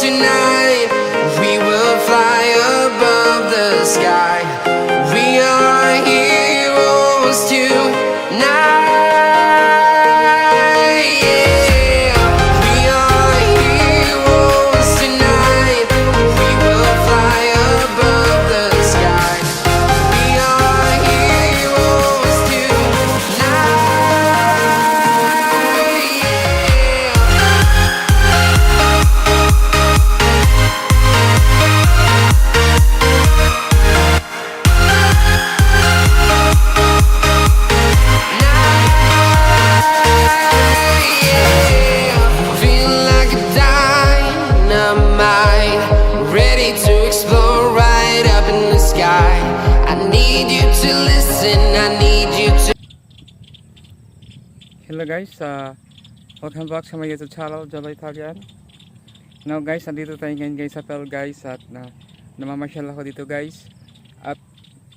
tonight. Hello guys, uh, welcome back sa my YouTube channel, Jolo Italian. Now guys, nandito tayo ngayon guys sa Pel guys at na, namamasyal ako dito guys. At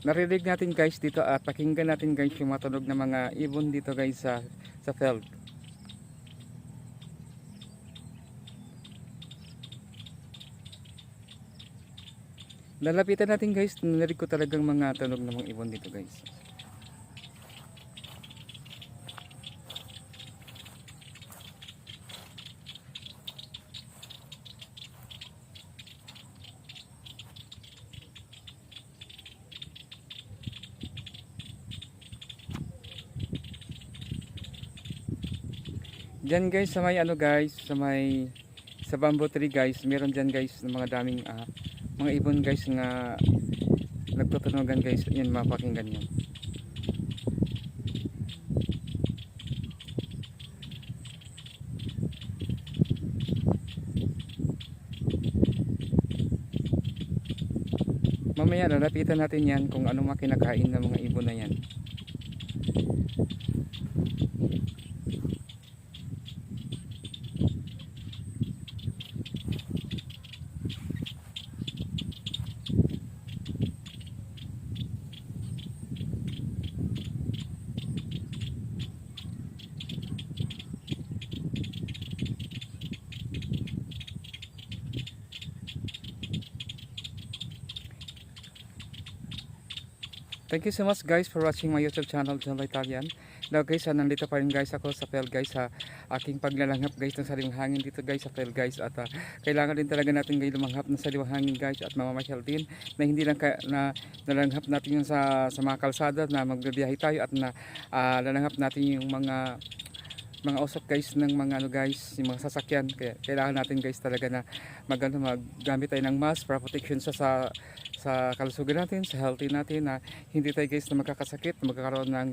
narinig natin guys dito at pakinggan natin guys yung matunog ng mga ibon dito guys sa, sa Pel. Lalapitan natin guys, narinig ko talagang mga tunog ng mga ibon dito guys. Diyan guys sa may ano guys, sa may sa bamboo tree guys, meron diyan guys ng mga daming ah, mga ibon guys nga nagtutunugan guys. Yan mapakinggan niyo. Mamaya lalapitan natin yan kung anong makinakain ng mga ibon na yan. Thank you so much guys for watching my YouTube channel, John Italian. Now guys, ah, nandito pa rin guys ako sa Pel guys sa aking paglalanghap guys ng sariwang hangin dito guys sa Pel guys at ah, kailangan din talaga natin guys lumanghap ng sariwang hangin guys at mamamasyal din na hindi lang ka, na nalanghap natin yung sa, sa mga kalsada na magbibiyahe tayo at na ah, lalanghap natin yung mga mga usok guys ng mga ano guys yung mga sasakyan kaya kailangan natin guys talaga na mag, ano, maggamit tayo ng mask para protection sa sa sa kalusugan natin, sa healthy natin na hindi tayo guys na magkakasakit, magkakaroon ng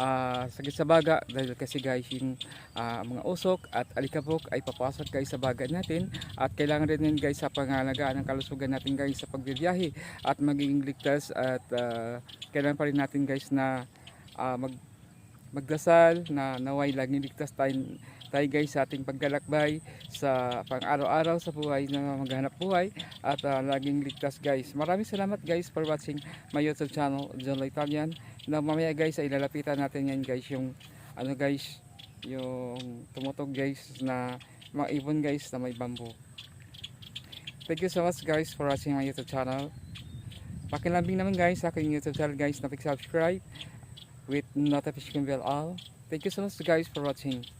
ah, sakit sa baga dahil kasi guys yung ah, mga usok at alikabok ay papasok guys sa baga natin. At kailangan rin yun guys sa pangalagaan ng kalusugan natin guys sa pagbibiyahe at magiging ligtas at ah, kailangan pa rin natin guys na ah, mag magdasal na naway laging ligtas tayo, tayo guys sa ating paglalakbay sa pang-araw-araw sa buhay na maghanap buhay at ah, laging ligtas guys. Maraming salamat guys for watching my YouTube channel John Italian. Na mamaya guys ay lalapitan natin yan guys yung ano guys yung tumutog guys na mga ibon guys na may bamboo. Thank you so much guys for watching my YouTube channel. Pakilambing naman guys sa aking YouTube channel guys na subscribe with notification bell all. Thank you so much guys for watching.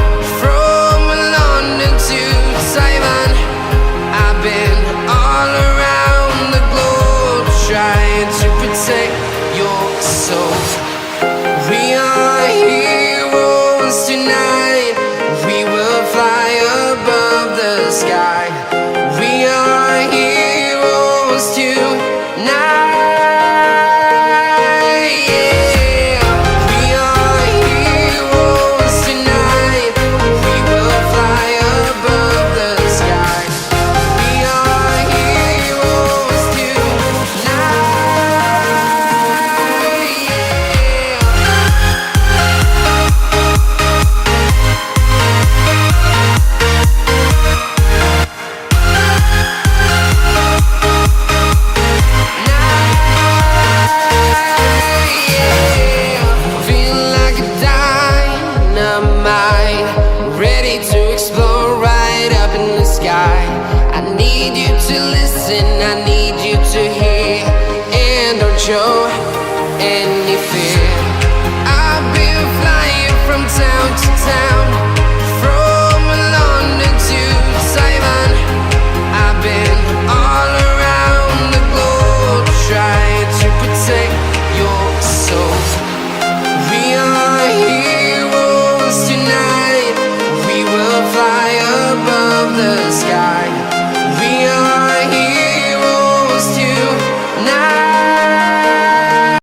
so dynamite, ready to explore right up in the sky. I need you to listen, I need you